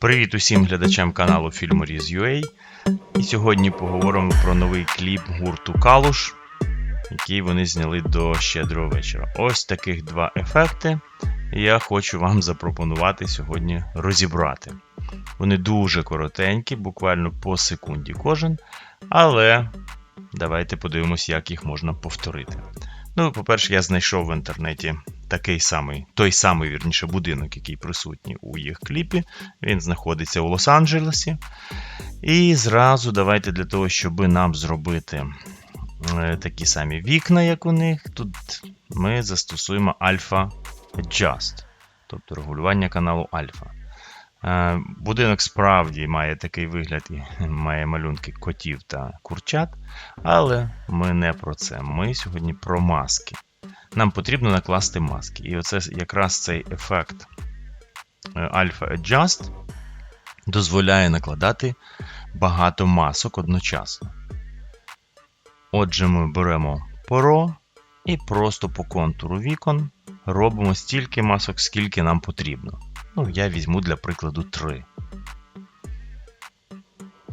Привіт усім глядачам каналу Filmorіз.ua. І сьогодні поговоримо про новий кліп гурту Калуш, який вони зняли до щедрого вечора. Ось таких два ефекти. Я хочу вам запропонувати сьогодні розібрати. Вони дуже коротенькі, буквально по секунді кожен. Але давайте подивимось, як їх можна повторити. Ну, по-перше, я знайшов в інтернеті такий самий, той самий вірніше будинок, який присутній у їх кліпі. Він знаходиться у Лос-Анджелесі. І зразу давайте для того, щоб нам зробити е, такі самі вікна, як у них, тут ми застосуємо Alpha Adjust, тобто регулювання каналу Альфа. Е, Будинок справді має такий вигляд і має малюнки котів та курчат, але ми не про це. Ми сьогодні про маски. Нам потрібно накласти маски. І оце якраз цей ефект е, Alpha Adjust дозволяє накладати багато масок одночасно. Отже, ми беремо поро і просто по контуру вікон робимо стільки масок, скільки нам потрібно. Ну, я візьму для прикладу 3.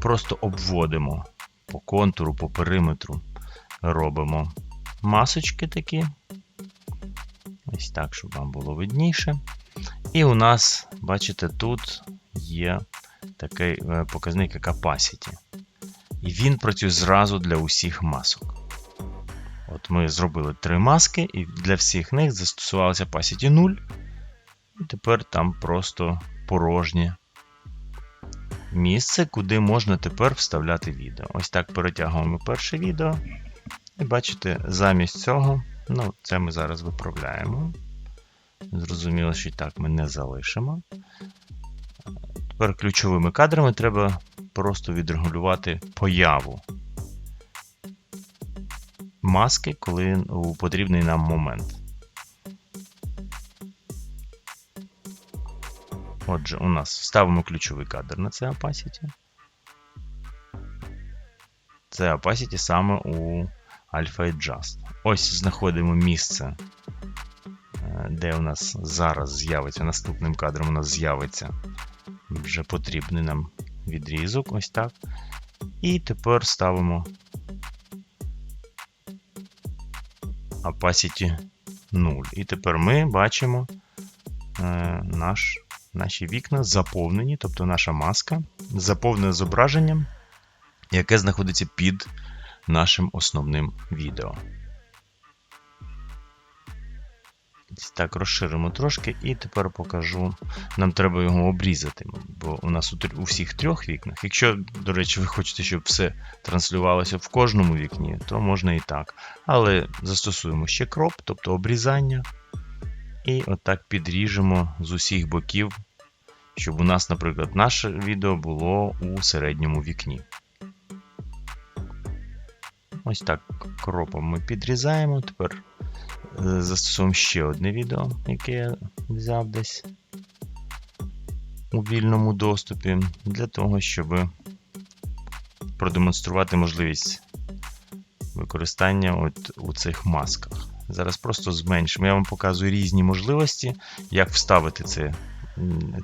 Просто обводимо по контуру, по периметру. Робимо масочки такі. Ось так, щоб вам було видніше. І у нас, бачите, тут є такий е, показник capacity. І він працює зразу для усіх масок. От ми зробили три маски, і для всіх них застосувалося opacity 0. І тепер там просто порожнє місце, куди можна тепер вставляти відео. Ось так перетягуємо перше відео. І бачите, замість цього, ну, це ми зараз виправляємо. Зрозуміло, що і так ми не залишимо. Тепер ключовими кадрами треба просто відрегулювати появу маски, коли у потрібний нам момент. Отже, у нас ставимо ключовий кадр на це opacity. Це opacity саме у Alpha Adjust. Ось знаходимо місце, е, де у нас зараз з'явиться наступним кадром у нас з'явиться вже потрібний нам відрізок. Ось так. І тепер ставимо opacity 0. І тепер ми бачимо е, наш, наші вікна заповнені, тобто наша маска заповнена зображенням, яке знаходиться під нашим основним відео. Так, розширимо трошки, і тепер покажу. Нам треба його обрізати, бо у нас у, всіх трьох вікнах. Якщо, до речі, ви хочете, щоб все транслювалося в кожному вікні, то можна і так. Але застосуємо ще кроп, тобто обрізання. І отак підріжемо з усіх боків, щоб у нас, наприклад, наше відео було у середньому вікні. Ось так кропом ми підрізаємо. Тепер застосуємо ще одне відео, яке я взяв десь у вільному доступі, для того, щоб продемонструвати можливість використання от у цих масках. Зараз просто зменшимо. Я вам показую різні можливості, як вставити це,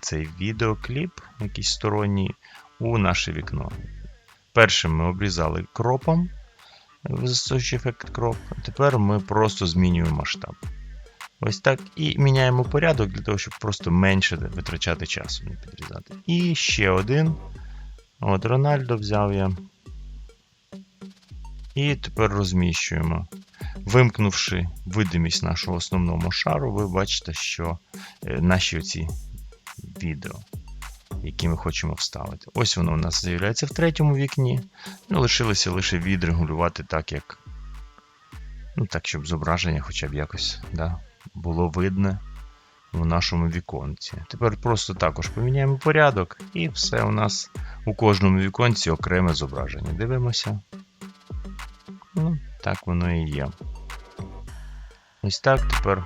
цей відеокліп, якийсь сторонній, у наше вікно. Першим ми обрізали кропом застосуючи ефект кроп. Тепер ми просто змінюємо масштаб. Ось так. І міняємо порядок для того, щоб просто менше витрачати часу не підрізати. І ще один. От Рональдо взяв я. І тепер розміщуємо. Вимкнувши видимість нашого основного шару, ви бачите, що е, наші оці відео які ми хочемо вставити. Ось воно у нас з'являється в третьому вікні. Ну, Лишилося лише відрегулювати так, як. Ну, так, щоб зображення хоча б якось да, було видне в нашому віконці. Тепер просто також поміняємо порядок, і все у нас у кожному віконці окреме зображення. Дивимося. Ну, Так воно і є. Ось так тепер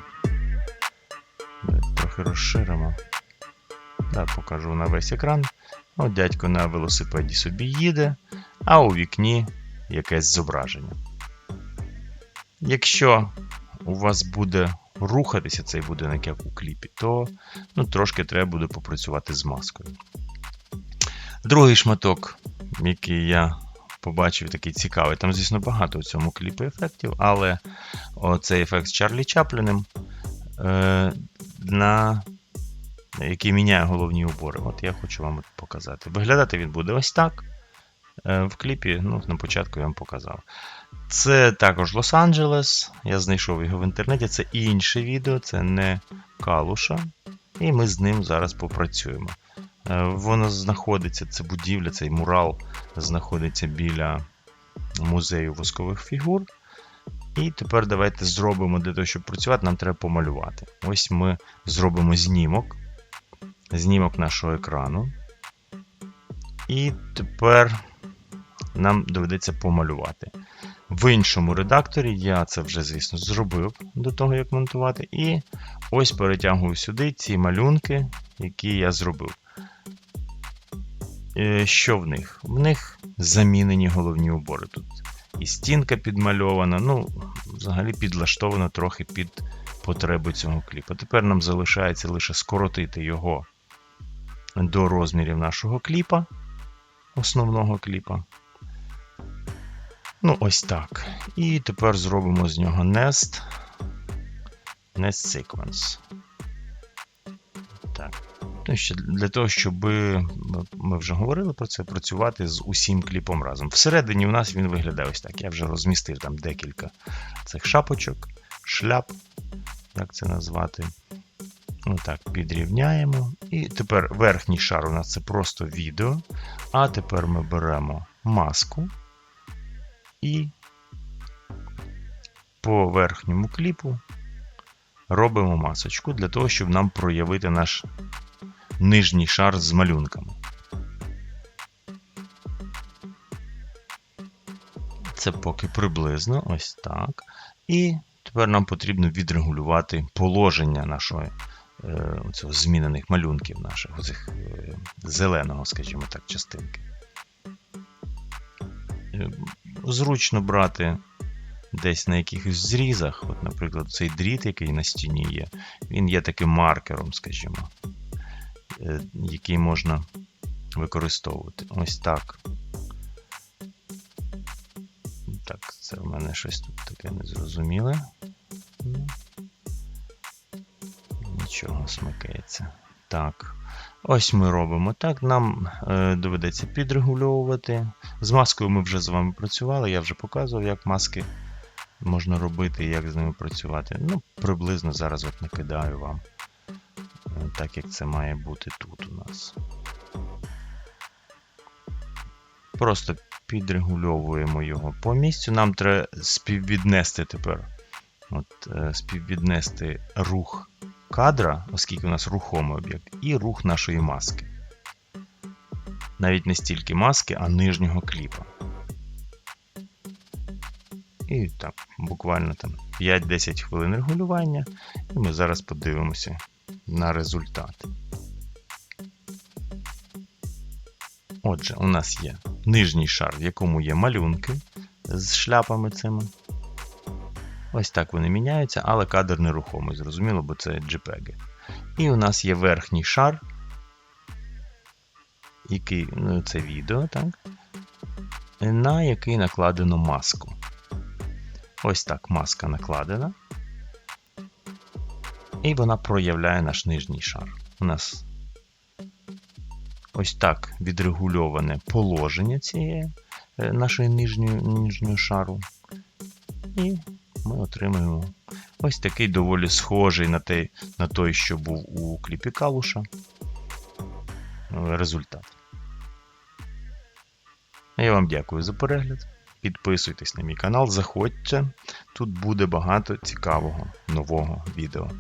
трохи розширимо. Да, покажу на весь екран. От дядько на велосипеді собі їде, а у вікні якесь зображення. Якщо у вас буде рухатися цей будинок, як у кліпі, то ну, трошки треба буде попрацювати з маскою. Другий шматок, який я побачив, такий цікавий. Там, звісно, багато у цьому кліпі ефектів, але оцей ефект з Чарлі Чапліним, е, на, який міняє головні убори. От я хочу вам показати. Виглядати він буде ось так. Е, в кліпі, ну, на початку я вам показав. Це також Лос-Анджелес. Я знайшов його в інтернеті. Це інше відео, це не Калуша. І ми з ним зараз попрацюємо. Е, Воно знаходиться, це будівля, цей мурал знаходиться біля музею воскових фігур. І тепер давайте зробимо для того, щоб працювати, нам треба помалювати. Ось ми зробимо знімок. Знімок нашого екрану. І тепер нам доведеться помалювати. В іншому редакторі я це вже, звісно, зробив до того, як монтувати. І ось перетягую сюди ці малюнки, які я зробив. Е, Що в них? В них замінені головні убори. Тут і стінка підмальована, ну, взагалі підлаштована трохи під потреби цього кліпа. Тепер нам залишається лише скоротити його до розмірів нашого кліпа, основного кліпа. Ну, ось так. І тепер зробимо з нього nest. Nest sequence. Так. Ну, для того, щоб ми вже говорили про це, працювати з усім кліпом разом. Всередині у нас він виглядає ось так. Я вже розмістив там декілька цих шапочок, шляп, як це назвати. Отак, підрівняємо. І тепер верхній шар у нас це просто відео. А тепер ми беремо маску і по верхньому кліпу робимо масочку для того, щоб нам проявити наш нижній шар з малюнками. Це поки приблизно ось так. І тепер нам потрібно відрегулювати положення нашої е, цього змінених малюнків наших, оцих е, зеленого, скажімо так, частинки. Е, Зручно брати десь на якихось зрізах. От, наприклад, цей дріт, який на стіні є, він є таким маркером, скажімо, який можна використовувати. Ось так. Так, це в мене щось тут таке незрозуміле. Нічого смикається. Так. Ось ми робимо так. Нам е, доведеться підрегульовувати. З маскою ми вже з вами працювали, я вже показував, як маски можна робити і як з ними працювати. Ну, приблизно зараз от накидаю вам, е, так як це має бути тут у нас. Просто підрегульовуємо його по місцю. Нам треба співвіднести тепер. От, е, Співвіднести рух кадра, оскільки у нас рухомий об'єкт, і рух нашої маски. Навіть не стільки маски, а нижнього кліпа. І так, буквально там 5-10 хвилин регулювання. І ми зараз подивимося на результат. Отже, у нас є нижній шар, в якому є малюнки з шляпами цими. Ось так вони міняються, але кадр нерухомий, зрозуміло, бо це JPEG. І у нас є верхній шар, який, ну, це відео, так? на який накладено маску. Ось так маска накладена. І вона проявляє наш нижній шар. У нас ось так відрегульоване положення цієї е, нашої нижньої, нижнього шару. І ми отримуємо ось такий доволі схожий на той, на той що був у кліпі Калуша. Результат. Я вам дякую за перегляд. Підписуйтесь на мій канал, заходьте, тут буде багато цікавого нового відео.